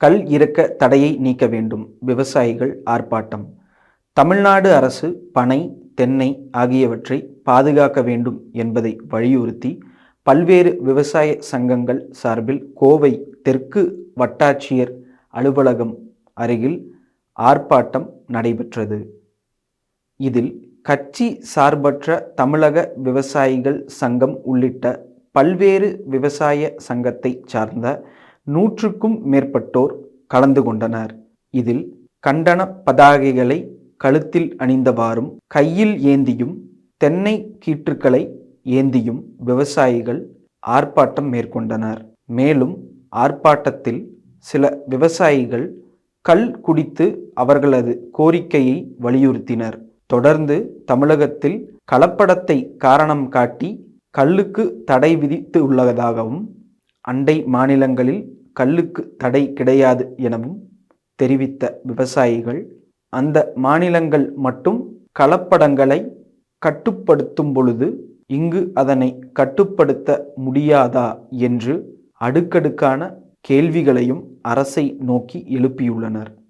கல் இறக்க தடையை நீக்க வேண்டும். விவசாயிகள் ஆர்ப்பாட்டம். தமிழ்நாடு அரசு பனை தென்னை ஆகியவற்றை பாதுகாக்க வேண்டும் என்பதை வலியுறுத்தி பல்வேறு விவசாய சங்கங்கள் சார்பில் கோவை தெற்கு வட்டாட்சியர் அலுவலகம் அருகில் ஆர்ப்பாட்டம் நடைபெற்றது. இதில் கட்சி சார்பற்ற தமிழக விவசாயிகள் சங்கம் உள்ளிட்ட பல்வேறு விவசாய சங்கத்தை சார்ந்த நூற்றுக்கும் மேற்பட்டோர் கலந்து கொண்டனர். இதில் கண்டன பதாகைகளை கழுத்தில் அணிந்தவாறும் கையில் ஏந்தியும் தென்னை கீற்றுக்களை ஏந்தியும் விவசாயிகள் ஆர்ப்பாட்டம் மேற்கொண்டனர். மேலும் ஆர்ப்பாட்டத்தில் சில விவசாயிகள் கல் குடித்து அவர்களது கோரிக்கையை வலியுறுத்தினர். தொடர்ந்து தமிழகத்தில் கலப்படத்தை காரணம் காட்டி கல்லுக்கு தடை விதித்து உள்ளதாகவும் அண்டை மாநிலங்களில் கல்லுக்கு தடை கிடையாது எனவும் தெரிவித்த விவசாயிகள் அந்த மாநிலங்கள் மட்டும் கலப்படங்களை கட்டுப்படுத்தும் பொழுது இங்கு அதனை கட்டுப்படுத்த முடியாதா என்று அடுக்கடுக்கான கேள்விகளையும் அரசை நோக்கி எழுப்பியுள்ளனர்.